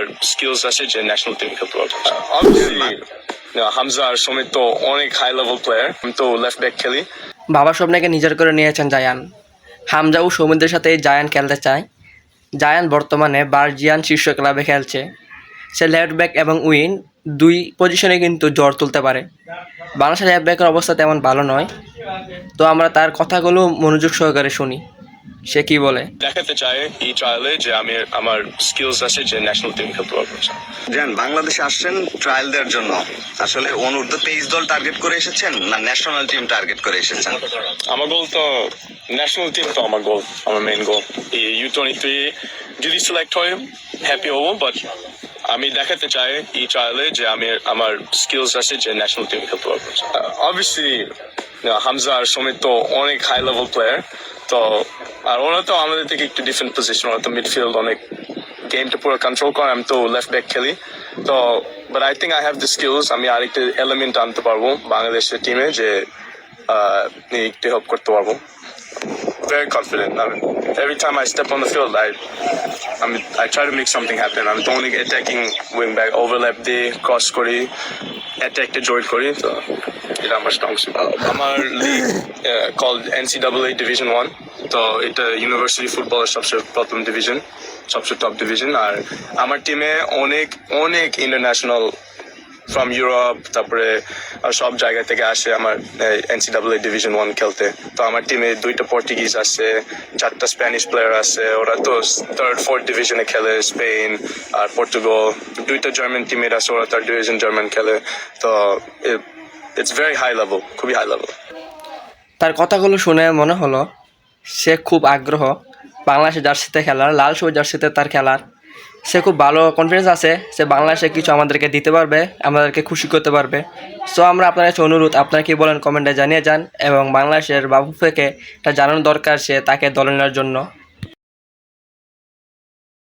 আমার স্কিলস আছে যে ন্যাশনাল টিম খেলতে পারব। অবভিয়াসলি হামজা আর সমিত তো অনেক হাই লেভেল প্লেয়ার আমি তো লেফট ব্যাক খেলি। বাবা স্বপ্নকে নিজের করে নিয়েছেন জায়ান। হামজা ও সৌমিদের সাথে জায়ান খেলতে চায়। জায়ান বর্তমানে বার্জিয়ান শীর্ষ ক্লাবে খেলছে। সে লেফট ব্যাক এবং উইন দুই পজিশনে কিন্তু জ্বর তুলতে পারে। বাংলাদেশের লেফট ব্যাকের অবস্থা তেমন ভালো নয়। তো আমরা তার কথাগুলো মনোযোগ সহকারে শুনি। সে কি বলে? দেখাতে চাই এই ট্রায়ালে যে আমি আমার স্কিলস আছে যে ন্যাশনাল টিম খেলতে পারব। জান বাংলাদেশে আসছেন ট্রায়াল দেওয়ার জন্য। আসলে অনূর্ধ্ব তেইশ দল টার্গেট করে এসেছেন না ন্যাশনাল টিম টার্গেট করে এসেছেন? আমার গোল তো ন্যাশনাল টিম তো আমার গোল আমার মেইন গোল এই ইউ টোয়েন্টি থ্রি যদি সিলেক্ট হয় হ্যাপি হব বাট আমি দেখাতে চাই এই ট্রায়ালে যে আমি আমার স্কিলস আছে যে ন্যাশনাল টিম খেলতে পারব। অবভিয়াসলি হামজা আর সমিত তো অনেক হাই লেভেল প্লেয়ার তো, আর ওরা তো আমাদের থেকে একটু ডিফারেন্ট পজিশন ওরা তো মিডফিল্ড অনেক গেমটা পুরো কন্ট্রোল করে, আমি তো লেফট ব্যাক খেলি। তো but I think I have the skills আমি আরেকটা এলিমেন্ট আনতে পারব বাংলাদেশের টিমে যে একটু হেল্প করতে পারব। Very confident. I mean, every time I step on the field, I, I mean, I try to make something happen. I'm the only attacking wing back, overlap দিয়ে cross করি, attack টা join করি, তো এটা আমার suit. আমার league uh, called NCAA Division 1, তো এটা ইউনিভার্সিটি ফুটবলের সবচেয়ে প্রথম ডিভিশন সবচেয়ে টপ ডিভিশন আর আমার টিমে অনেক অনেক ইন্টারন্যাশনাল ফ্রম ইউরোপ তারপরে সব জায়গা থেকে আসে আমার এনসিডাব্লিউ ডিভিশন ওয়ান খেলতে। তো আমার টিমে দুইটা পর্তুগিজ আছে, চারটা স্প্যানিশ প্লেয়ার আছে, ওরা তো থার্ড ফোর্থ ডিভিশনে খেলে স্পেন আর পর্তুগাল দুইটা জার্মান টিমের আছে, ওরা থার্ড ডিভিশন জার্মান খেলে। তো ইটস ভেরি হাই লেভেল খুবই হাই লেভেল তার কথাগুলো শুনে মনে হলো, সে খুব আগ্রহ, বাংলাদেশের জার্সিতে খেলার, লাল সবুজ জার্সিতে তার খেলার। সে খুব ভালো কনফিডেন্স আছে, সে বাংলাদেশে কিছু আমাদেরকে দিতে পারবে, আমাদেরকে খুশি করতে পারবে। সো আমরা আপনার কাছে অনুরোধ, আপনারা কি বলেন কমেন্টে জানিয়ে যান এবং বাংলাদেশের বাবু থেকে এটা জানানো দরকার সে তাকে দলে নেওয়ার জন্য।